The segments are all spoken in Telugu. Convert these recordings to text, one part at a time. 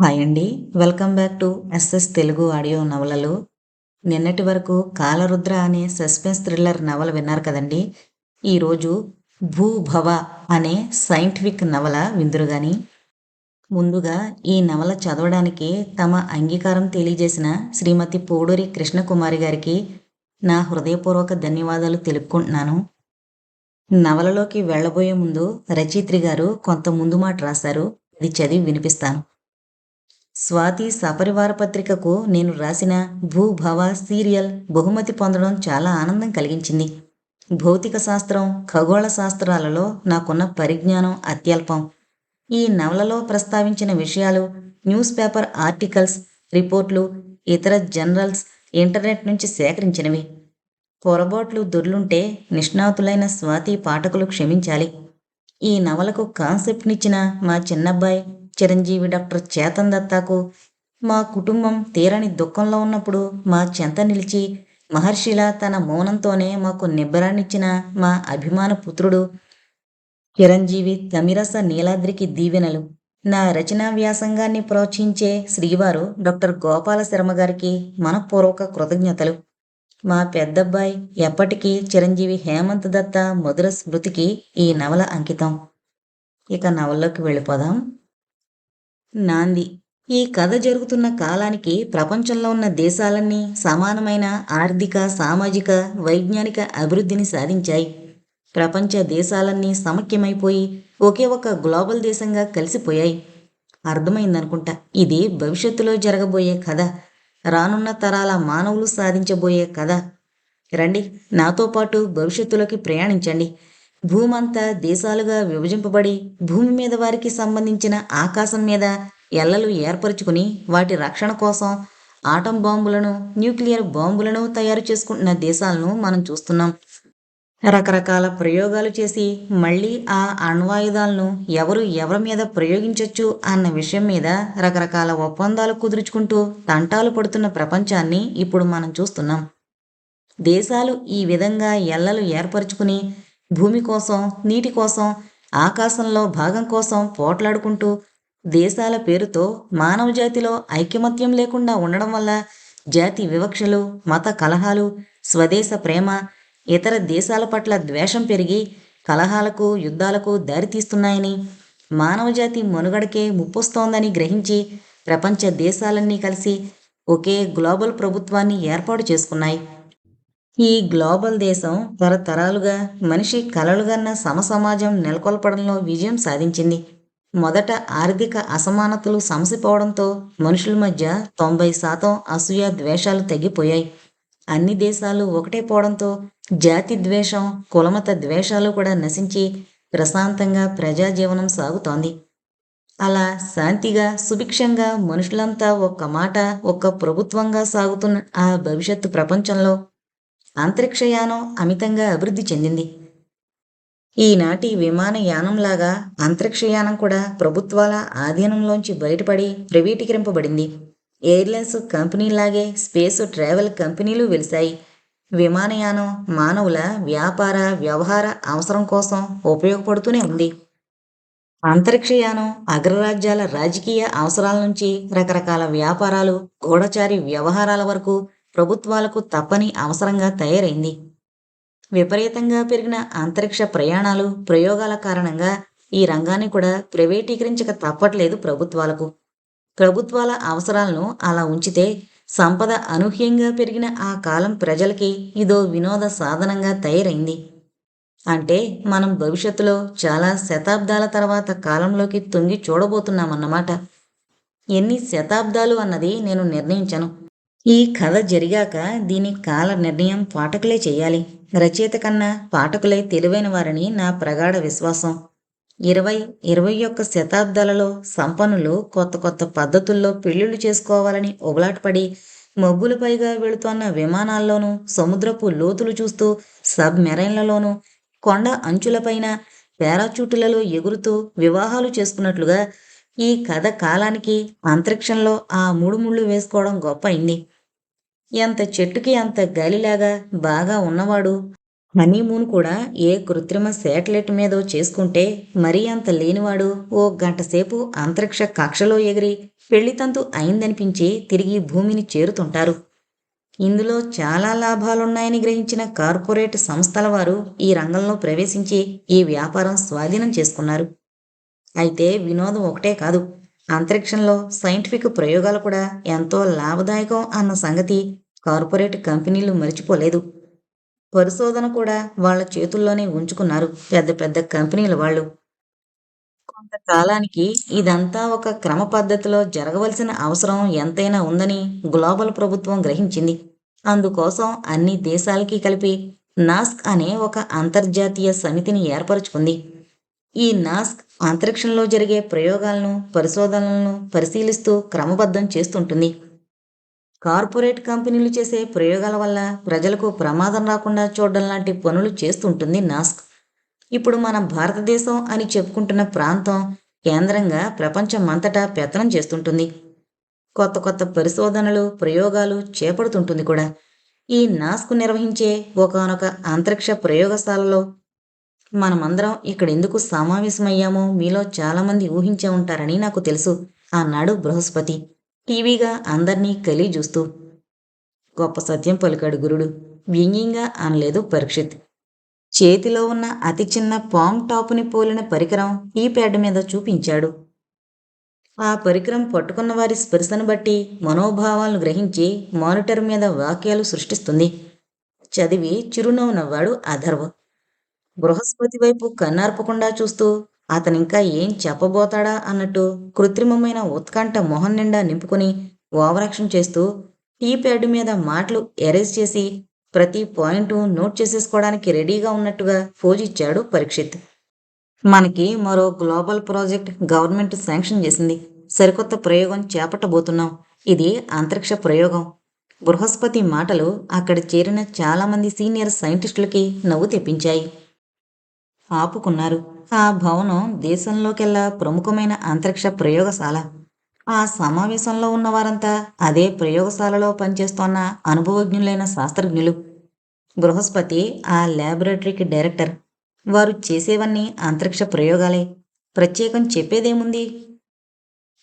హాయ్ అండి. Welcome back to S S Telugu audio నవలలు. నిన్నటి వరకు కాలరుద్ర అనే సస్పెన్స్ థ్రిల్లర్ నవల విన్నారు కదండి. ఈరోజు భూభవ అనే సైంటిఫిక్ నవల విందురుగాని ముందుగా ఈ నవల చదవడానికి తమ అంగీకారం తెలియజేసిన శ్రీమతి పోడూరి కృష్ణకుమారి గారికి నా హృదయపూర్వక ధన్యవాదాలు తెలుపుకుంటున్నాను. నవలలోకి వెళ్ళబోయే ముందు రచయిత్రి గారు కొంత ముందు మాట రాశారు. ఇది చదివి వినిపిస్తాను. స్వాతి సపరివార పత్రికకు నేను రాసిన భూభవ సీరియల్ బహుమతి పొందడం చాలా ఆనందం కలిగించింది. భౌతిక శాస్త్రం ఖగోళ శాస్త్రాలలో నాకున్న పరిజ్ఞానం అత్యల్పం. ఈ నవలలో ప్రస్తావించిన విషయాలు న్యూస్ పేపర్ ఆర్టికల్స్ రిపోర్ట్లు ఇతర జర్నల్స్ ఇంటర్నెట్ నుంచి సేకరించినవి. పొరబాట్లు దొర్లుంటే నిష్ణాతులైన స్వాతి పాఠకులు క్షమించాలి. ఈ నవలకు కాన్సెప్ట్నిచ్చిన మా చిన్నబ్బాయి చిరంజీవి డాక్టర్ చేతన్ దత్తాకు మా కుటుంబం తీరని దుఃఖంలో ఉన్నప్పుడు మా చెంత నిలిచి మహర్షిలా తన మౌనంతోనే మాకు నిబ్బరాన్నిచ్చిన మా అభిమాన పుత్రుడు చిరంజీవి తమిరస నీలాద్రికి దీవెనలు. నా రచనా వ్యాసంగాన్ని ప్రోత్సహించే శ్రీవారు డాక్టర్ గోపాల శర్మ గారికి మనపూర్వక కృతజ్ఞతలు. మా పెద్దబ్బాయి ఎప్పటికీ చిరంజీవి హేమంత్ దత్త మధుర స్మృతికి ఈ నవల అంకితం. ఇక నవల్లోకి వెళ్ళిపోదాం. నాంది. ఈ కథ జరుగుతున్న కాలానికి ప్రపంచంలో ఉన్న దేశాలన్నీ సమానమైన ఆర్థిక సామాజిక వైజ్ఞానిక అభివృద్ధిని సాధించాయి. ప్రపంచ దేశాలన్నీ సమఖ్యమైపోయి ఒకే ఒక గ్లోబల్ దేశంగా కలిసిపోయాయి. అర్థమైందనుకుంటా. ఇది భవిష్యత్తులో జరగబోయే కథ. రానున్న తరాల మానవులు సాధించబోయే కథ. రండి నాతో పాటు భవిష్యత్తులోకి ప్రయాణించండి. భూమంతా దేశాలుగా విభజింపబడి భూమి మీద వారికి సంబంధించిన ఆకాశం మీద ఎల్లలు ఏర్పరచుకుని వాటి రక్షణ కోసం ఆటం బాంబులను న్యూక్లియర్ బాంబులను తయారు చేసుకుంటున్న దేశాలను మనం చూస్తున్నాం. రకరకాల ప్రయోగాలు చేసి మళ్ళీ ఆ అణ్వాయుధాలను ఎవరు ఎవరి మీద ప్రయోగించవచ్చు అన్న విషయం మీద రకరకాల ఒప్పందాలు కుదుర్చుకుంటూ తంటాలు పడుతున్న ప్రపంచాన్ని ఇప్పుడు మనం చూస్తున్నాం. దేశాలు ఈ విధంగా ఎల్లలు ఏర్పరచుకుని భూమి కోసం నీటి కోసం ఆకాశంలో భాగం కోసం పోట్లాడుకుంటూ దేశాల పేరుతో మానవ జాతిలో ఐకమత్యం లేకుండా ఉండడం వల్ల జాతి వివక్షలు మత కలహాలు స్వదేశ ప్రేమ ఇతర దేశాల పట్ల ద్వేషం పెరిగి కలహాలకు యుద్ధాలకు దారితీస్తున్నాయని మానవజాతి మనుగడకే ముప్పొస్తోందని గ్రహించి ప్రపంచ దేశాలన్నీ కలిసి ఒకే గ్లోబల్ ప్రభుత్వాన్ని ఏర్పాటు చేసుకున్నాయి. ఈ గ్లోబల్ దేశం తరతరాలుగా మనిషి కలలుగన్న సమసమాజం నెలకొల్పడంలో విజయం సాధించింది. మొదట ఆర్థిక అసమానతలు సమసిపోవడంతో మనుషుల మధ్య తొంభై శాతం అసూయ ద్వేషాలు తగ్గిపోయాయి అన్ని దేశాలు ఒకటే పోవడంతో జాతి ద్వేషం కులమత ద్వేషాలు కూడా నశించి ప్రశాంతంగా ప్రజాజీవనం సాగుతోంది. అలా శాంతిగా సుభిక్షంగా మనుషులంతా ఒక్క మాట ఒక్క ప్రభుత్వంగా సాగుతున్న ఆ భవిష్యత్తు ప్రపంచంలో అంతరిక్షయానం అమితంగా అభివృద్ధి చెందింది. ఈనాటి విమానయానంలాగా అంతరిక్షయానం కూడా ప్రభుత్వాల ఆధీనంలోంచి బయటపడి ప్రైవేటీకరింపబడింది. ఎయిర్లైన్స్ కంపెనీలాగే స్పేస్ ట్రావెల్ కంపెనీలు వెలిశాయి. విమానయానం మానవుల వ్యాపార వ్యవహార అవసరం కోసం ఉపయోగపడుతూనే ఉంది. అంతరిక్షయానం అగ్రరాజ్యాల రాజకీయ అవసరాల నుంచి రకరకాల వ్యాపారాలు గూఢచారి వ్యవహారాల వరకు ప్రభుత్వాలకు తప్పని అవసరంగా తయారైంది. విపరీతంగా పెరిగిన అంతరిక్ష ప్రయాణాలు ప్రయోగాల కారణంగా ఈ రంగాన్ని కూడా ప్రైవేటీకరించక తప్పట్లేదు ప్రభుత్వాలకు. ప్రభుత్వాల అవసరాలను అలా ఉంచితే సంపద అనూహ్యంగా పెరిగిన ఆ కాలం ప్రజలకి ఇదో వినోద సాధనంగా తయారైంది. అంటే మనం భవిష్యత్తులో చాలా శతాబ్దాల తర్వాత కాలంలోకి తొంగి చూడబోతున్నామన్నమాట. ఎన్ని శతాబ్దాలు అన్నది నేను నిర్ణయించను. ఈ కథ జరిగాక దీని కాల నిర్ణయం పాఠకులే చేయాలి. రచయిత కన్నా పాఠకులే తెలివైన వారని నా ప్రగాఢ విశ్వాసం. ఇరవై ఇరవై ఒక్క శతాబ్దాలలో సంపన్నులు కొత్త కొత్త పద్ధతుల్లో పెళ్ళిళ్ళు చేసుకోవాలని ఉబలాటపడి మబ్బులపైగా వెళుతోన్న విమానాల్లోనూ సముద్రపు లోతులు చూస్తూ సబ్ మెరైన్లలోనూ కొండ అంచులపైన పారాచూటులలో ఎగురుతూ వివాహాలు చేసుకున్నట్లుగా ఈ కథ కాలానికి అంతరిక్షంలో ఆ మూడు ముళ్ళు వేసుకోవడం గొప్ప అయింది. ఎంత చెట్టుకి అంత గాలిలాగా బాగా ఉన్నవాడు? హనీమూన్ కూడా ఏ కృత్రిమ శాటిలైట్ మీదో చేసుకుంటే మరీ అంత లేనివాడు. ఓ గంటసేపు అంతరిక్ష కక్షలో ఎగిరి పెళ్ళితంతు అయిందనిపించి తిరిగి భూమిని చేరుతుంటారు. ఇందులో చాలా లాభాలున్నాయని గ్రహించిన కార్పొరేట్ సంస్థల వారు ఈ రంగంలో ప్రవేశించి ఈ వ్యాపారం స్వాధీనం చేసుకున్నారు. అయితే వినోదం ఒకటే కాదు. అంతరిక్షంలో సైంటిఫిక్ ప్రయోగాలు కూడా ఎంతో లాభదాయకం అన్న సంగతి కార్పొరేట్ కంపెనీలు మర్చిపోలేదు. పరిశోధన కూడా వాళ్ళ చేతుల్లోనే ఉంచుకున్నారు పెద్ద పెద్ద కంపెనీల వాళ్ళు. కొంతకాలానికి ఇదంతా ఒక క్రమ పద్ధతిలో జరగవలసిన అవసరం ఎంతైనా ఉందని గ్లోబల్ ప్రభుత్వం గ్రహించింది. అందుకోసం అన్ని దేశాలకి కలిపి నాస్క్ అనే ఒక అంతర్జాతీయ సమితిని ఏర్పరచుకుంది. ఈ నాస్క్ అంతరిక్షంలో జరిగే ప్రయోగాలను పరిశోధనలను పరిశీలిస్తూ క్రమబద్ధం చేస్తుంటుంది. కార్పొరేట్ కంపెనీలు చేసే ప్రయోగాల వల్ల ప్రజలకు ప్రమాదం రాకుండా చూడడం లాంటి పనులు చేస్తుంటుంది నాస్క్. ఇప్పుడు మన భారతదేశం అని చెప్పుకుంటున్న ప్రాంతం కేంద్రంగా ప్రపంచమంతటా పెత్తనం చేస్తుంటుంది. కొత్త కొత్త పరిశోధనలు ప్రయోగాలు చేపడుతుంటుంది కూడా. ఈ నాస్కు నిర్వహించే ఒకనొక అంతరిక్ష ప్రయోగశాలలో మనమందరం ఇక్కడ ఎందుకు సమావేశమయ్యామో మీలో చాలామంది ఊహించే ఉంటారని నాకు తెలుసు అన్నాడు బృహస్పతి. టీవీగా అందర్నీ కలి చూస్తూ. గొప్ప సత్యం పలికాడు గురుడు. వ్యంగ్యంగా అనలేదు పరీక్షిత్. చేతిలో ఉన్న అతి చిన్న పామ్ టాపుని పోలిన పరికరం ఈ ప్యాడ్ మీద చూపించాడు. ఆ పరికరం పట్టుకున్న వారి స్పర్శను బట్టి మనోభావాలను గ్రహించి మానిటర్ మీద వాక్యాలు సృష్టిస్తుంది. చదివి చిరునవ్వు నవ్వాడు అధర్వ్. బృహస్పతి వైపు కన్నార్పకుండా చూస్తూ అతనింకా ఏం చెప్పబోతాడా అన్నట్టు కృత్రిమమైన ఉత్కంఠ మొహం నిండా నింపుకుని ఓవరాక్షన్ చేస్తూ టీ ప్యాడ్ మీద మాటలు ఎరేజ్ చేసి ప్రతి పాయింట్ నోట్ చేసేసుకోవడానికి రెడీగా ఉన్నట్టుగా ఇచ్చాడు పరీక్షిత్. మనకి మరో గ్లోబల్ ప్రాజెక్ట్ గవర్నమెంట్ శాంక్షన్ చేసింది. సరికొత్త ప్రయోగం చేపట్టబోతున్నాం. ఇది అంతరిక్ష ప్రయోగం. బృహస్పతి మాటలు అక్కడ చేరిన చాలామంది సీనియర్ సైంటిస్టులకి నవ్వు తెప్పించాయి. ఆపుకున్నారు. ఆ భవనం దేశంలోకెల్లా ప్రముఖమైన అంతరిక్ష ప్రయోగశాల. ఆ సమావేశంలో ఉన్న వారంతా అదే ప్రయోగశాలలో పనిచేస్తోన్న అనుభవజ్ఞులైన శాస్త్రజ్ఞులు. బృహస్పతి ఆ ల్యాబొరేటరీకి డైరెక్టర్. వారు చేసేవన్నీ అంతరిక్ష ప్రయోగాలే. ప్రత్యేకం చెప్పేదేముంది?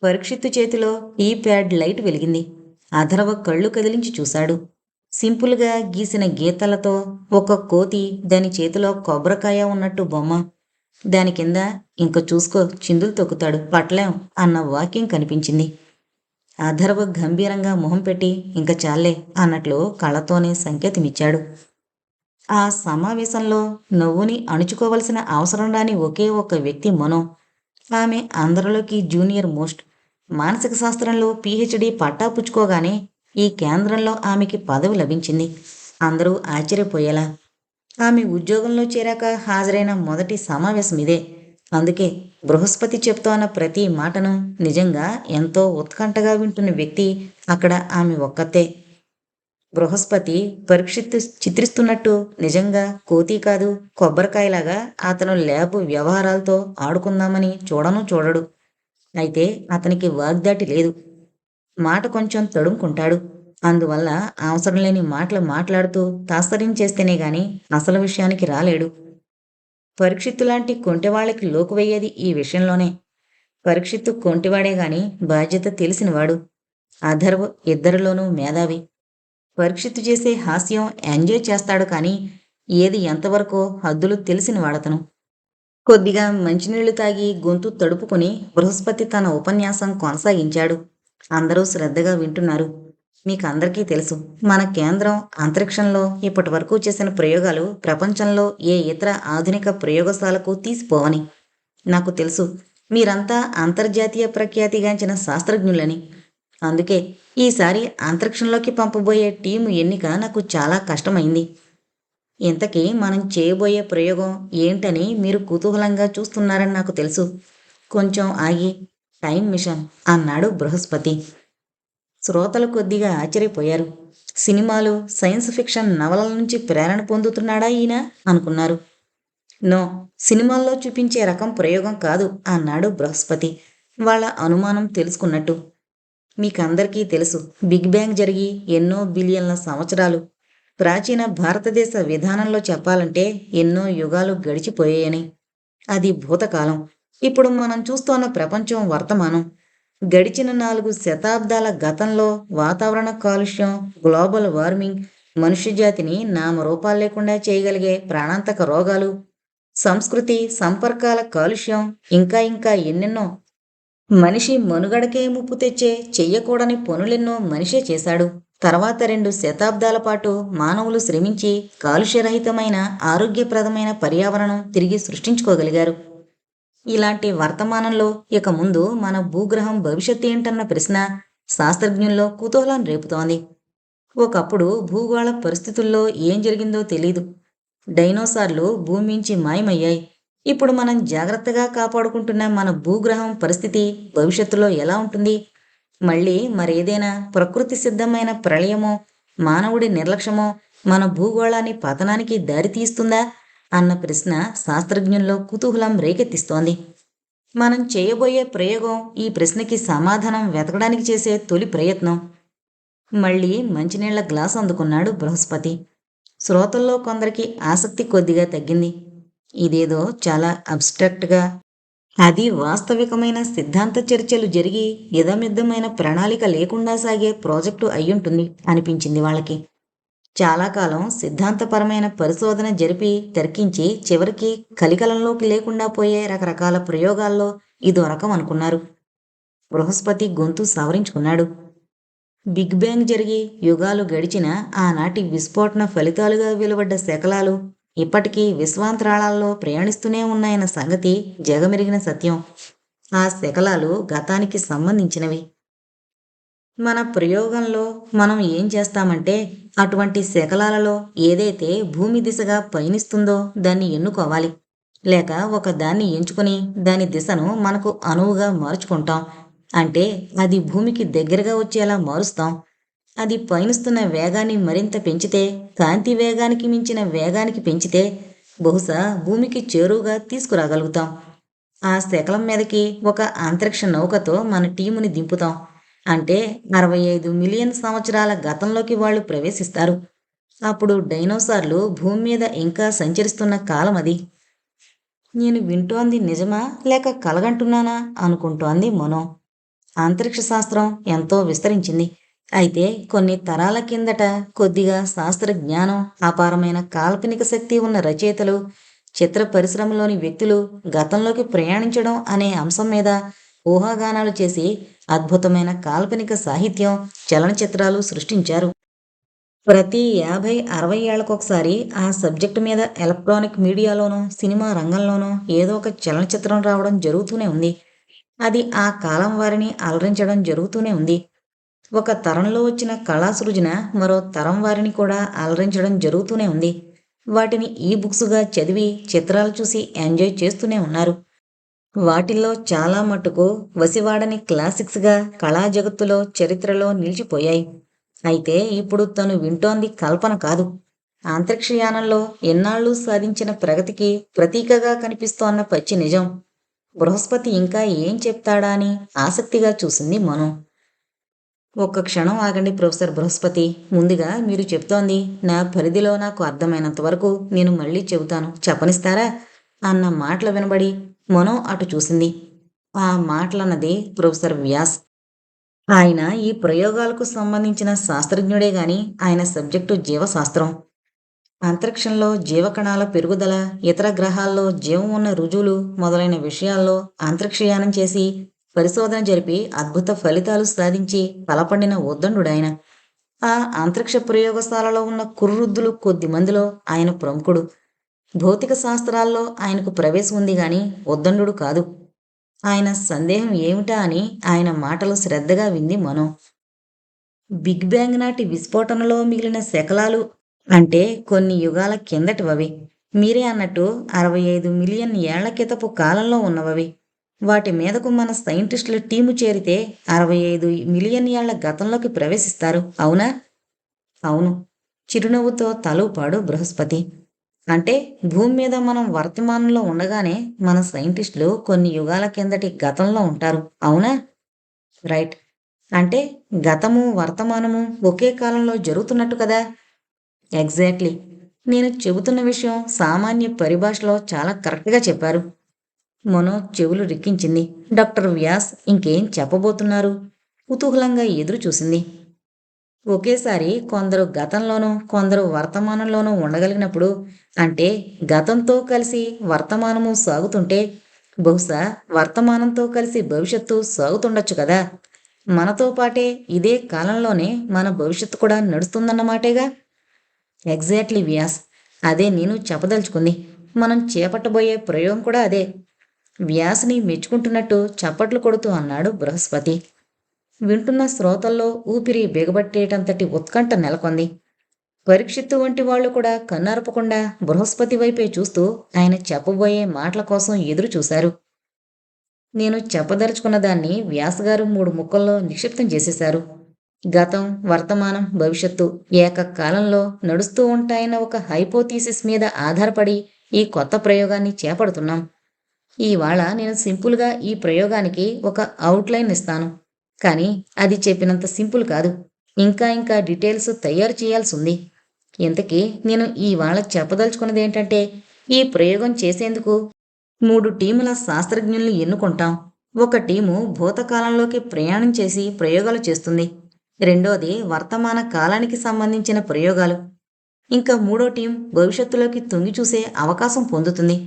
పరీక్షిత్తు చేతిలో ఈ ప్యాడ్ లైట్ వెలిగింది. అధర్వ కళ్ళు కదిలించి చూశాడు. సింపుల్గా గీసిన గీతలతో ఒక కోతి దాని చేతిలో కొబ్బరికాయ ఉన్నట్టు బొమ్మ. దాని కింద ఇంక చూసుకో చిందులు తొక్కుతాడు. పట్లేం అన్న వాక్యం కనిపించింది. అధర్వ గంభీరంగా మొహం పెట్టి ఇంక చాలే అన్నట్లు కళ్ళతోనే సంకేతమిచ్చాడు. ఆ సమావేశంలో నవ్వుని అణుచుకోవలసిన అవసరం రాని ఒకే ఒక వ్యక్తి మనో. ఆమె అందరిలోకి జూనియర్ మోస్ట్. మానసిక శాస్త్రంలో పీహెచ్డీ పట్టా పుచ్చుకోగానే ఈ కేంద్రంలో ఆమెకి పదవి లభించింది. అందరూ ఆశ్చర్యపోయేలా ఆమె ఉద్యోగంలో చేరాక హాజరైన మొదటి సమావేశం ఇదే. అందుకే బృహస్పతి చెప్తోన్న ప్రతి మాటను నిజంగా ఎంతో ఉత్కంఠగా వింటున్న వ్యక్తి అక్కడ ఆమె ఒక్కతే. బృహస్పతి పరీక్షిత్తు చిత్రిస్తున్నట్టు నిజంగా కోతి కాదు కొబ్బరికాయలాగా అతను ల్యాబ్ వ్యవహారాలతో ఆడుకుందామని చూడను చూడడు. అయితే అతనికి వాగ్దాటి లేదు. మాట కొంచెం తడుముకుంటాడు. అందువల్ల అవసరం లేని మాటలు మాట్లాడుతూ తాత్సర్యం గాని అసలు విషయానికి రాలేడు. పరీక్షిత్తు లాంటి కొంటివాళ్ళకి లోకువయ్యేది ఈ విషయంలోనే. పరీక్షిత్తు కొంటివాడే గాని బాధ్యత తెలిసినవాడు. అధర్వ్ ఇద్దరిలోనూ మేధావి. పరీక్షిత్తు చేసే హాస్యం ఎంజాయ్ చేస్తాడు కానీ ఏది ఎంతవరకో హద్దులు తెలిసిన వాడతను కొద్దిగా మంచినీళ్ళు తాగి గొంతు తడుపుకుని బృహస్పతి తన ఉపన్యాసం కొనసాగించాడు. అందరూ శ్రద్ధగా వింటున్నారు. మీకు అందరికీ తెలుసు మన కేంద్రం అంతరిక్షంలో ఇప్పటి వరకు చేసిన ప్రయోగాలు ప్రపంచంలో ఏ ఇతర ఆధునిక ప్రయోగశాలకు తీసిపోవని. నాకు తెలుసు మీరంతా అంతర్జాతీయ ప్రఖ్యాతిగాంచిన శాస్త్రజ్ఞులని. అందుకే ఈసారి అంతరిక్షంలోకి పంపబోయే టీము ఎన్నిక నాకు చాలా కష్టమైంది. ఇంతకీ మనం చేయబోయే ప్రయోగం ఏంటని మీరు కుతూహలంగా చూస్తున్నారని నాకు తెలుసు. కొంచెం ఆగి టైం మిషన్ అన్నాడు బృహస్పతి. శ్రోతలు కొద్దిగా ఆశ్చర్యపోయారు. సినిమాలు సైన్స్ ఫిక్షన్ నవలల నుంచి ప్రేరణ పొందుతున్నాడా ఈయన? అనుకున్నారు. నో సినిమాల్లో చూపించే రకం ప్రయోగం కాదు అన్నాడు బృహస్పతి. వాళ్ళ అనుమానం తెలుసుకున్నట్టు. మీకందరికీ తెలుసు బిగ్ బ్యాంగ్ జరిగి ఎన్నో బిలియన్ల సంవత్సరాలు. ప్రాచీన భారతదేశ విధానంలో చెప్పాలంటే ఎన్నో యుగాలు గడిచిపోయాయని. అది భూతకాలం. ఇప్పుడు మనం చూస్తున్న ప్రపంచం వర్తమానం. గడిచిన నాలుగు శతాబ్దాల గతంలో వాతావరణ కాలుష్యం గ్లోబల్ వార్మింగ్ మనుష్య జాతిని నామరూపాలు లేకుండా చేయగలిగే ప్రాణాంతక రోగాలు సంస్కృతి సంపర్కాల కాలుష్యం ఇంకా ఇంకా ఎన్నెన్నో. మనిషి మనుగడకే ముప్పు తెచ్చే చెయ్యకూడని పనులెన్నో మనిషే చేశాడు. తర్వాత రెండు శతాబ్దాల పాటు మానవులు శ్రమించి కాలుష్యరహితమైన ఆరోగ్యప్రదమైన పర్యావరణం తిరిగి సృష్టించుకోగలిగారు. ఇలాంటి వర్తమానంలో ఇక ముందు మన భూగ్రహం భవిష్యత్తు ఏంటన్న ప్రశ్న శాస్త్రజ్ఞుల్లో కుతూహలం రేపుతోంది. ఒకప్పుడు భూగోళ పరిస్థితుల్లో ఏం జరిగిందో తెలీదు. డైనోసార్లు భూమి నుంచి మాయమయ్యాయి. ఇప్పుడు మనం జాగ్రత్తగా కాపాడుకుంటున్న మన భూగ్రహం పరిస్థితి భవిష్యత్తులో ఎలా ఉంటుంది? మళ్ళీ మరేదైనా ప్రకృతి సిద్ధమైన ప్రళయమో మానవుడి నిర్లక్ష్యమో మన భూగోళాన్ని పతనానికి దారితీస్తుందా? అన్న ప్రశ్న శాస్త్రజ్ఞుల్లో కుతూహలం రేకెత్తిస్తోంది. మనం చేయబోయే ప్రయోగం ఈ ప్రశ్నకి సమాధానం వెతకడానికి చేసే తొలి ప్రయత్నం. మళ్ళీ మంచినీళ్ళ గ్లాస్ అందుకున్నాడు బృహస్పతి. శ్రోతల్లో కొందరికి ఆసక్తి కొద్దిగా తగ్గింది. ఇదేదో చాలా అబ్స్ట్రాక్ట్గా అది వాస్తవికమైన సిద్ధాంత చర్చలు జరిగి ఇదమిద్దమైన ప్రణాళిక లేకుండా సాగే ప్రాజెక్టు అయ్యుంటుంది అనిపించింది వాళ్ళకి. చాలా కాలం సిద్ధాంతపరమైన పరిశోధన జరిపి తర్కించి చివరికి కలికలంలోకి లేకుండా పోయే రకరకాల ప్రయోగాల్లో ఇదో అనుకున్నారు. బృహస్పతి గొంతు సవరించుకున్నాడు. బిగ్ బ్యాంగ్ జరిగి యుగాలు గడిచిన ఆనాటి విస్ఫోటన ఫలితాలుగా వెలువడ్డ శకలాలు ఇప్పటికీ విశ్వాంతరాళాల్లో ప్రయాణిస్తూనే ఉన్నాయన్న సంగతి జగమెరిగిన సత్యం. ఆ శకలాలు గతానికి సంబంధించినవి. మన ప్రయోగంలో మనం ఏం చేస్తామంటే అటువంటి శకలాలలో ఏదైతే భూమి దిశగా పయనిస్తుందో దాన్ని ఎన్నుకోవాలి. లేక ఒక దాన్ని ఎంచుకొని దాని దిశను మనకు అనువుగా మార్చుకుంటాం. అంటే అది భూమికి దగ్గరగా వచ్చేలా మారుస్తాం. అది పయనిస్తున్న వేగాన్ని మరింత పెంచితే కాంతి వేగానికి మించిన వేగానికి పెంచితే బహుశా భూమికి చేరువుగా తీసుకురాగలుగుతాం. ఆ శకలం మీదకి ఒక అంతరిక్ష నౌకతో మన టీముని దింపుతాం. అంటే అరవై ఐదు మిలియన్ సంవత్సరాల గతంలోకి వాళ్ళు ప్రవేశిస్తారు. అప్పుడు డైనోసార్లు భూమి మీద ఇంకా సంచరిస్తున్న కాలం అది. నేను వింటోంది నిజమా లేక కలగంటున్నానా అనుకుంటోంది మనో. అంతరిక్ష శాస్త్రం ఎంతో విస్తరించింది. అయితే కొన్ని తరాల కిందట కొద్దిగా శాస్త్ర జ్ఞానం అపారమైన కాల్పనిక శక్తి ఉన్న రచయితలు చిత్ర పరిశ్రమలోని వ్యక్తులు గతంలోకి ప్రయాణించడం అనే అంశం మీద ఊహాగానాలు చేసి అద్భుతమైన కాల్పనిక సాహిత్యం చలనచిత్రాలు సృష్టించారు. ప్రతి యాభై అరవై ఏళ్ళకొకసారి ఆ సబ్జెక్టు మీద ఎలక్ట్రానిక్ మీడియాలోనూ సినిమా రంగంలోనూ ఏదో ఒక చలనచిత్రం రావడం జరుగుతూనే ఉంది. అది ఆ కాలం వారిని అలరించడం జరుగుతూనే ఉంది. ఒక తరంలో వచ్చిన కళా సృజన మరో తరం వారిని కూడా అలరించడం జరుగుతూనే ఉంది. వాటిని ఈ బుక్స్గా చదివి చిత్రాలు చూసి ఎంజాయ్ చేస్తూనే ఉన్నారు. వాటిల్లో చాలా మటుకు వసివాడని క్లాసిక్స్గా కళా జగత్తులో చరిత్రలో నిలిచిపోయాయి. అయితే ఇప్పుడు తను వింటోంది కల్పన కాదు. అంతరిక్షయానంలో ఎన్నాళ్ళు సాధించిన ప్రగతికి ప్రతీకగా కనిపిస్తోన్న పచ్చి నిజం. బృహస్పతి ఇంకా ఏం చెప్తాడా అని ఆసక్తిగా చూసింది మను. ఒక్క క్షణం ఆగండి ప్రొఫెసర్ బృహస్పతి. ముందుగా మీరు చెప్తోంది నా పరిధిలో నాకు అర్థమైనంత వరకు నేను మళ్ళీ చెబుతాను. చెప్పనిస్తారా? అన్న మాటలు వినబడి మనో అటు చూసింది. ఆ మాటలన్నది ప్రొఫెసర్ వ్యాస్. ఆయన ఈ ప్రయోగాలకు సంబంధించిన శాస్త్రజ్ఞుడే గాని ఆయన సబ్జెక్టు జీవశాస్త్రం. అంతరిక్షంలో జీవకణాల పెరుగుదల ఇతర గ్రహాల్లో జీవం ఉన్న రుజువులు మొదలైన విషయాల్లో అంతరిక్షయానం చేసి పరిశోధన జరిపి అద్భుత ఫలితాలు సాధించి బలపడిన ఉద్దండుడాయన. ఆ అంతరిక్ష ప్రయోగశాలలో ఉన్న కుర్రుద్దులు కొద్ది మందిలో ఆయన ప్రముఖుడు. భౌతిక శాస్త్రాల్లో ఆయనకు ప్రవేశం ఉంది గాని ఉద్దండు కాదు. ఆయన సందేహం ఏమిటా అని ఆయన మాటలు శ్రద్ధగా వింది మనో. బిగ్ బ్యాంగ్ నాటి విస్ఫోటనలో మిగిలిన శకలాలు అంటే కొన్ని యుగాల కిందటివవి. మీరే అన్నట్టు అరవై ఐదు మిలియన్ ఏళ్ళ క్రితపు కాలంలో ఉన్నవవి. వాటి మీదకు మన సైంటిస్టుల టీము చేరితే అరవై ఐదు మిలియన్ ఏళ్ళ గతంలోకి ప్రవేశిస్తారు అవునా? అవును. చిరునవ్వుతో తలూపాడు బృహస్పతి. అంటే భూమి మీద మనం వర్తమానంలో ఉండగానే మన సైంటిస్టులు కొన్ని యుగాల కిందటి గతంలో ఉంటారు. అవునా? రైట్. అంటే గతము వర్తమానము ఒకే కాలంలో జరుగుతున్నట్టు కదా? ఎగ్జాక్ట్లీ. నేను చెబుతున్న విషయం సామాన్య పరిభాషలో చాలా కరెక్ట్గా చెప్పారు. మనో చెవులు రిక్కించింది. డాక్టర్ వ్యాస్ ఇంకేం చెప్పబోతున్నారు? కుతూహలంగా ఎదురు చూసింది ఒకేసారి కొందరు గతంలోనూ కొందరు వర్తమానంలోనూ ఉండగలిగినప్పుడు అంటే గతంతో కలిసి వర్తమానము సాగుతుంటే బహుశా వర్తమానంతో కలిసి భవిష్యత్తు సాగుతుండొచ్చు కదా. మనతో పాటే ఇదే కాలంలోనే మన భవిష్యత్తు కూడా నడుస్తుందన్నమాటేగా? ఎగ్జాక్ట్లీ వ్యాస్ అదే నేను చెప్పదలుచుకుంది. మనం చేపట్టబోయే ప్రయోగం కూడా అదే. వ్యాస్ని మెచ్చుకుంటున్నట్టు చప్పట్లు కొడుతూ అన్నాడు బృహస్పతి. వింటున్న శ్రోతల్లో ఊపిరి బిగబట్టేటంతటి ఉత్కంఠ నెలకొంది. పరీక్షిత్తు వంటి వాళ్ళు కూడా కన్నారపకుండా బృహస్పతి వైపే చూస్తూ ఆయన చెప్పబోయే మాటల కోసం ఎదురు చూశారు. నేను చెప్పదలుచుకున్న దాన్ని వ్యాసగారు మూడు ముక్కల్లో నిక్షిప్తం చేసేశారు. గతం వర్తమానం భవిష్యత్తు ఏకకాలంలో నడుస్తూ ఉంటాయన్న ఒక హైపోథీసిస్ మీద ఆధారపడి ఈ కొత్త ప్రయోగాన్ని చేపడుతున్నాం. ఇవాళ నేను సింపుల్గా ఈ ప్రయోగానికి ఒక అవుట్లైన్ ఇస్తాను. కానీ అది చెప్పినంత సింపుల్ కాదు. ఇంకా ఇంకా డీటెయిల్స్ తయారు చేయాల్సి ఉంది ఇంతకీ నేను ఇవాళ చెప్పదలుచుకున్నది ఏంటంటే ఈ ప్రయోగం చేసేందుకు మూడు టీముల శాస్త్రజ్ఞుల్ని ఎన్నుకుంటాం. ఒక టీము భూతకాలంలోకి ప్రయాణం చేసి ప్రయోగాలు చేస్తుంది. రెండోది వర్తమాన కాలానికి సంబంధించిన ప్రయోగాలు. ఇంకా మూడో టీం భవిష్యత్తులోకి తొంగి చూసే అవకాశం పొందుతుంది.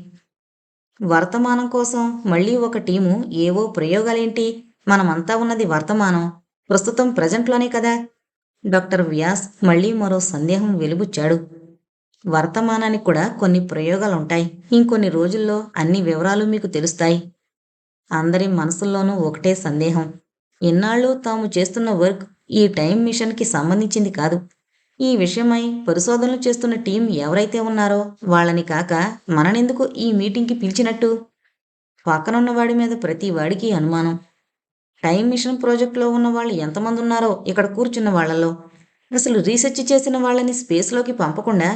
వర్తమానం కోసం మళ్ళీ ఒక టీము ఏవో ప్రయోగాలేంటి మనమంతా ఉన్నది వర్తమానం. ప్రస్తుతం ప్రజెంట్లోనే కదా. డాక్టర్ వ్యాస్ మళ్ళీ మరో సందేహం వెలుబుచ్చాడు వర్తమానానికి కూడా కొన్ని ప్రయోగాలుంటాయి. ఇంకొన్ని రోజుల్లో అన్ని వివరాలు మీకు తెలుస్తాయి. అందరి మనసుల్లోనూ ఒకటే సందేహం. ఇన్నాళ్ళు తాము చేస్తున్న వర్క్ ఈ టైం మిషన్కి సంబంధించింది కాదు. ఈ విషయమై పరిశోధనలు చేస్తున్న టీం ఎవరైతే ఉన్నారో వాళ్ళని కాక మననెందుకు ఈ మీటింగ్కి పిలిచినట్టు? పక్కనున్నవాడి మీద ప్రతి వాడికి అనుమానం. టైం మిషన్ ప్రాజెక్టులో ఉన్న వాళ్ళు ఎంతమంది ఉన్నారో ఇక్కడ కూర్చున్న వాళ్ళలో. అసలు రీసెర్చ్ చేసిన వాళ్ళని స్పేస్లోకి పంపకుండా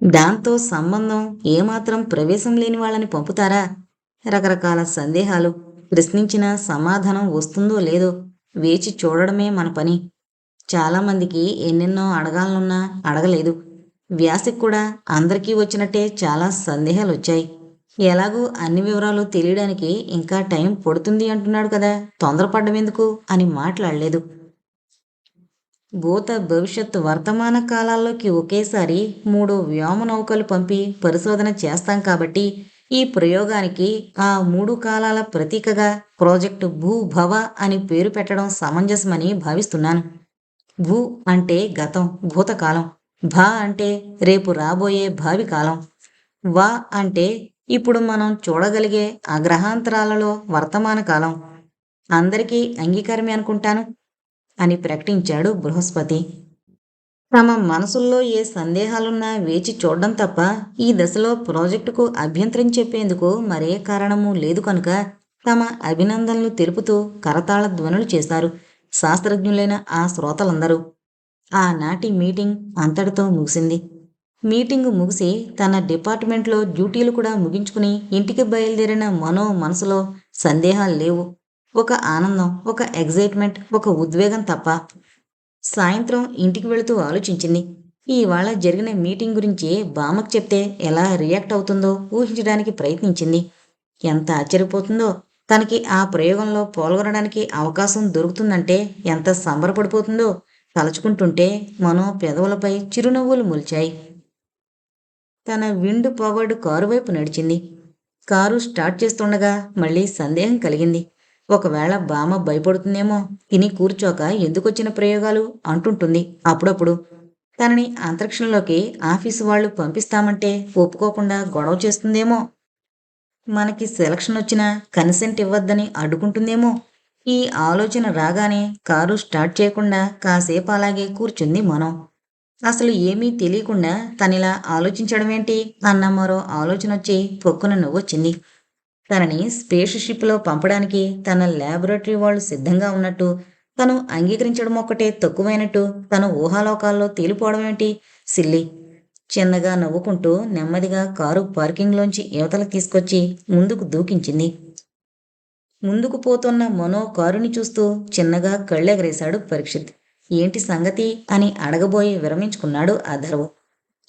దాంతో సంబంధం ఏమాత్రం ప్రవేశం లేని వాళ్ళని పంపుతారా? రకరకాల సందేహాలు. ప్రశ్నించిన సమాధానం వస్తుందో లేదో వేచి చూడడమే మన పని. చాలామందికి ఎన్నెన్నో అడగాలనున్నా అడగలేదు. వ్యాసికి కూడా అందరికీ వచ్చినట్టే చాలా సందేహాలు వచ్చాయి. ఎలాగూ అన్ని వివరాలు తెలియడానికి ఇంకా టైం పడుతుంది అంటున్నాడు కదా. తొందరపడ్డం ఎందుకు? అని మాట్లాడలేదు. భూత భవిష్యత్ వర్తమాన కాలాల్లోకి ఒకేసారి మూడు వ్యోమ నౌకలు పంపి పరిశోధన చేస్తాం కాబట్టి ఈ ప్రయోగానికి ఆ మూడు కాలాల ప్రతీకగా ప్రాజెక్టు భూభవ అని పేరు పెట్టడం సమంజసమని భావిస్తున్నాను. భూ అంటే గతం భూతకాలం. భ అంటే రేపు రాబోయే భావి కాలం వా అంటే ఇప్పుడు మనం చూడగలిగే ఆ గ్రహాంతరాలలో వర్తమాన కాలం అందరికీ అంగీకారమే అనుకుంటాను అని ప్రకటించాడు బృహస్పతి. తమ మనసుల్లో ఏ సందేహాలున్నా వేచి చూడడం తప్ప ఈ దశలో ప్రాజెక్టుకు అభ్యంతరం చెప్పేందుకు మరే కారణము లేదు కనుక తమ అభినందనలు తెలుపుతూ కరతాళ ధ్వనులు చేశారు శాస్త్రజ్ఞులైన ఆ శ్రోతలందరూ. ఆనాటి మీటింగ్ అంతటితో ముగిసింది. మీటింగ్ ముగిసి తన డిపార్ట్మెంట్లో డ్యూటీలు కూడా ముగించుకుని ఇంటికి బయలుదేరిన మనో మనసులో సందేహాలు లేవు. ఒక ఆనందం ఒక ఎగ్జైట్మెంట్ ఒక ఉద్వేగం తప్ప సాయంత్రం ఇంటికి వెళుతూ ఆలోచించింది. ఇవాళ జరిగిన మీటింగ్ గురించి బామకు చెప్తే ఎలా రియాక్ట్ అవుతుందో ఊహించడానికి ప్రయత్నించింది. ఎంత ఆశ్చర్యపోతుందో తనకి ఆ ప్రయోగంలో పాల్గొనడానికి అవకాశం దొరుకుతుందంటే ఎంత సంబరపడిపోతుందో తలుచుకుంటుంటే మనం పెదవులపై చిరునవ్వులు మొలిచాయి. తన విండు పవర్డ్ కారు వైపు నడిచింది. కారు స్టార్ట్ చేస్తుండగా మళ్ళీ సందేహం కలిగింది. ఒకవేళ బామ భయపడుతుందేమో తిని కూర్చోక ఎందుకొచ్చిన ప్రయోగాలు అంటుంటుంది అప్పుడప్పుడు. తనని అంతరిక్షంలోకి ఆఫీసు వాళ్ళు పంపిస్తామంటే ఒప్పుకోకుండా గొడవ చేస్తుందేమో. మనకి సెలక్షన్ వచ్చినా కన్సెంట్ ఇవ్వద్దని అడ్డుకుంటుందేమో ఈ ఆలోచన రాగానే కారు స్టార్ట్ చేయకుండా కాసేపు అలాగే కూర్చుంది మనం. అసలు ఏమీ తెలియకుండా తనిలా ఆలోచించడమేంటి? అన్న మరో ఆలోచన వచ్చి పొక్కున నవ్వొచ్చింది. తనని స్పేస్ షిప్లో పంపడానికి తన ల్యాబొరేటరీ వాళ్ళు సిద్ధంగా ఉన్నట్టు తను అంగీకరించడం ఒక్కటే తక్కువైనట్టు తన ఊహాలోకాల్లో తేలిపోవడం ఏంటి సిల్లి? చిన్నగా నవ్వుకుంటూ నెమ్మదిగా కారు పార్కింగ్లోంచి యువతలకు తీసుకొచ్చి ముందుకు దూకించింది. ముందుకు పోతున్న మనో కారుని చూస్తూ చిన్నగా కళ్ళెగరేశాడు పరీక్షిత్. ఏంటి సంగతి అని అడగబోయి విరమించుకున్నాడు అధర్వు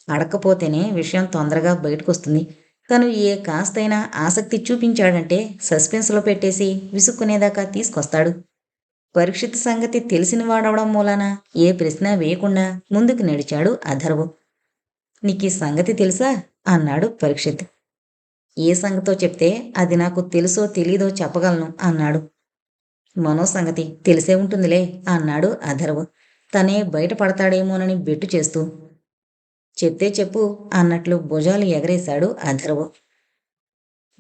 అడకపోతేనే విషయం తొందరగా బయటకొస్తుంది. తను ఏ కాస్తైనా ఆసక్తి చూపించాడంటే సస్పెన్స్లో పెట్టేసి విసుక్కునేదాకా తీసుకొస్తాడు. పరీక్షిత సంగతి తెలిసిన వాడవడం మూలాన ఏ ప్రశ్న వేయకుండా ముందుకు నడిచాడు అధర్వు నీకు ఈ సంగతి తెలుసా? అన్నాడు పరీక్షిత్. ఏ సంగతో చెప్తే అది నాకు తెలుసో తెలీదో చెప్పగలను అన్నాడు. మనో సంగతి తెలిసే ఉంటుందిలే అన్నాడు అధర్వు. తనే బయటపడతాడేమోనని బెట్టు చేస్తూ. చెప్తే చెప్పు అన్నట్లు భుజాలు ఎగరేశాడు అధర్వు.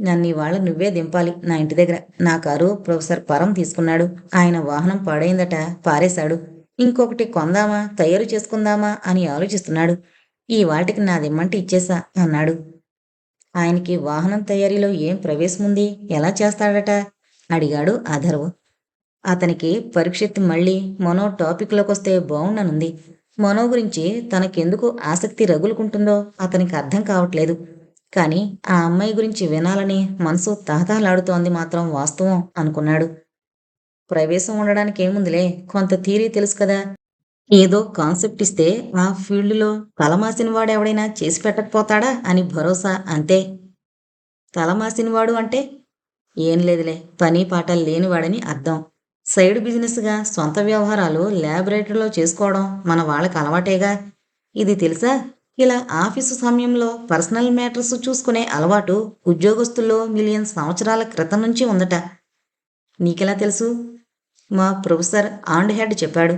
నన్ను ఇవాళ నువ్వే దింపాలి నా ఇంటి దగ్గర. నా కారు ప్రొఫెసర్ పరం తీసుకున్నాడు. ఆయన వాహనం పాడైందట పారేశాడు. ఇంకొకటి కొందామా? తయారు చేసుకుందామా? అని ఆలోచిస్తున్నాడు. ఈ వాటికి నాదిమ్మంటే ఇచ్చేసా అన్నాడు. ఆయనకి వాహనం తయారీలో ఏం ప్రవేశముంది? ఎలా చేస్తాడట? అడిగాడు అధర్వ్. అతనికి పరీక్షిత్ మళ్ళీ మనో టాపిక్లోకి వస్తే బాగుండనుంది మనో గురించి తనకెందుకు ఆసక్తి రగులుకుంటుందో అతనికి అర్థం కావట్లేదు. కానీ ఆ అమ్మాయి గురించి వినాలని మనసు తహతహలాడుతోంది మాత్రం వాస్తవం అనుకున్నాడు. ప్రవేశం ఉండడానికి ఏముందిలే కొంత థీరీ తెలుసు కదా. ఏదో కాన్సెప్ట్ ఇస్తే ఆ ఫీల్డ్లో తలమాసిన వాడు ఎవడైనా చేసి పెట్టకపోతాడా అని భరోసా అంతే. తలమాసినవాడు అంటే ఏం లేదులే పని పాట లేనివాడని అర్థం. సైడ్ బిజినెస్గా సొంత వ్యవహారాలు ల్యాబొరేటరీలో చేసుకోవడం మన వాళ్ళకి అలవాటేగా? ఇది తెలుసా? ఇలా ఆఫీసు సమయంలో పర్సనల్ మ్యాటర్స్ చూసుకునే అలవాటు ఉద్యోగస్తుల్లో మిలియన్ సంవత్సరాల క్రితం నుంచి ఉందట. నీకెలా తెలుసు? మా ప్రొఫెసర్ ఆండ్ హెడ్ చెప్పాడు.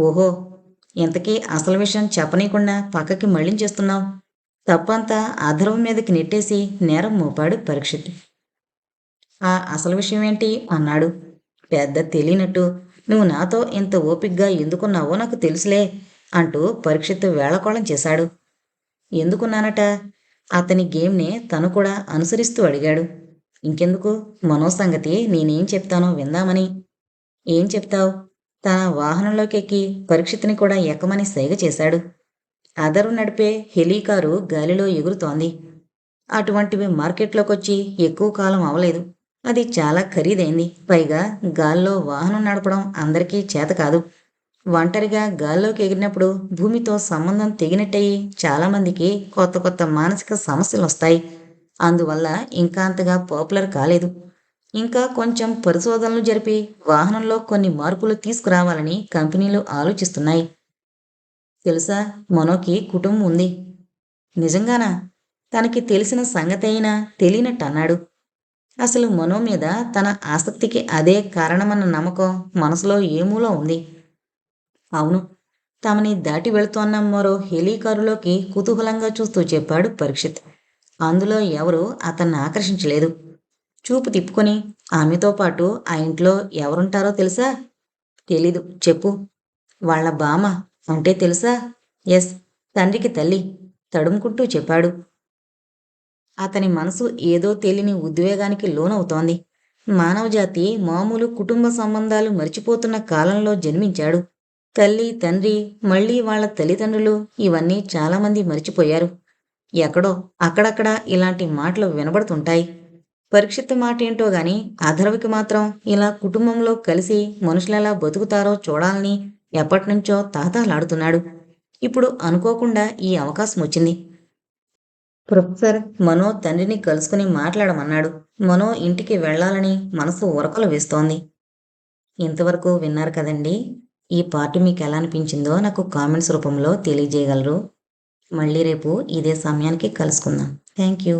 ఓహో ఇంతకీ అసలు విషయం చెప్పనీయకుండా పక్కకి మళ్ళించేస్తున్నావు. తప్పంతా అధర్వం మీదకి నెట్టేసి నేరం మోపాడు పరీక్షిత్. ఆ అసలు విషయం ఏంటి? అన్నాడు. పెద్ద తెలియనట్టు నువ్వు నాతో ఇంత ఓపిగ్గా ఎందుకున్నావో నాకు తెలుసులే అంటూ పరీక్షిత్ వేళకోళం చేశాడు. ఎందుకున్నానట? అతని గేమ్ని తను కూడా అనుసరిస్తూ అడిగాడు. ఇంకెందుకు? మనో సంగతి నేనేం చెప్తానో విందామని. ఏం చెప్తావు? తన వాహనంలోకి ఎక్కి పరీక్షిత్ని కూడా ఎక్కమని సైగ చేశాడు. అదరు నడిపే హెలీకారు గాలిలో ఎగురుతోంది. అటువంటివి మార్కెట్లోకి వచ్చి ఎక్కువ కాలం అవలేదు. అది చాలా ఖరీదైంది. పైగా గాల్లో వాహనం నడపడం అందరికీ చేత కాదు. ఒంటరిగా గాల్లోకి ఎగిరినప్పుడు భూమితో సంబంధం తెగినట్టయి చాలామందికి కొత్త కొత్త మానసిక సమస్యలు వస్తాయి. అందువల్ల ఇంకా అంతగా పాపులర్ కాలేదు. ఇంకా కొంచెం పరిశోధనలు జరిపి వాహనంలో కొన్ని మార్పులు తీసుకురావాలని కంపెనీలు ఆలోచిస్తున్నాయి. తెలుసా? మనోకి కుటుంబం ఉంది. నిజంగానా? తనకి తెలిసిన సంగతి అయినా తెలియనట్టు అన్నాడు అసలు మనో మీద తన ఆసక్తికి అదే కారణమన్న నమ్మకం మనసులో ఏమూలో ఉంది? అవును. తమని దాటి వెళుతోన్న మరో హెలీకారులోకి కుతూహలంగా చూస్తూ చెప్పాడు పరీక్షిత్. అందులో ఎవరు అతన్ని ఆకర్షించలేదు. చూపు తిప్పుకొని ఆమెతో పాటు ఆ ఇంట్లో ఎవరుంటారో తెలుసా? తెలీదు. చెప్పు. వాళ్ళ బామ అంటే తెలుసా? ఎస్. తండ్రికి తల్లి. తడుముకుంటూ చెప్పాడు. అతని మనసు ఏదో తెలియని ఉద్వేగానికి లోనవుతోంది. మానవజాతి మామూలు కుటుంబ సంబంధాలు మర్చిపోతున్న కాలంలో జన్మించాడు. తల్లి తండ్రి మళ్ళీ వాళ్ళ తల్లిదండ్రులు ఇవన్నీ చాలామంది మర్చిపోయారు. ఎక్కడో అక్కడక్కడ ఇలాంటి మాటలు వినబడుతుంటాయి. పరీక్షిత మాట ఏంటో గాని అధర్వకి మాత్రం ఇలా కుటుంబంలో కలిసి మనుషులెలా బతుకుతారో చూడాలని ఎప్పటినుంచో తాతాలాడుతున్నాడు. ఇప్పుడు అనుకోకుండా ఈ అవకాశం వచ్చింది. ప్రొఫెసర్ మనో తండ్రిని కలుసుకుని మాట్లాడమన్నాడు. మనో ఇంటికి వెళ్ళాలని మనసు ఉరకలు వేస్తోంది. ఇంతవరకు విన్నారు కదండి. ఈ పార్టీ మీకు ఎలా అనిపించిందో నాకు కామెంట్స్ రూపంలో తెలియజేయగలరు. మళ్ళీ రేపు ఇదే సమయానికి కలుసుకుందాం. Thank you.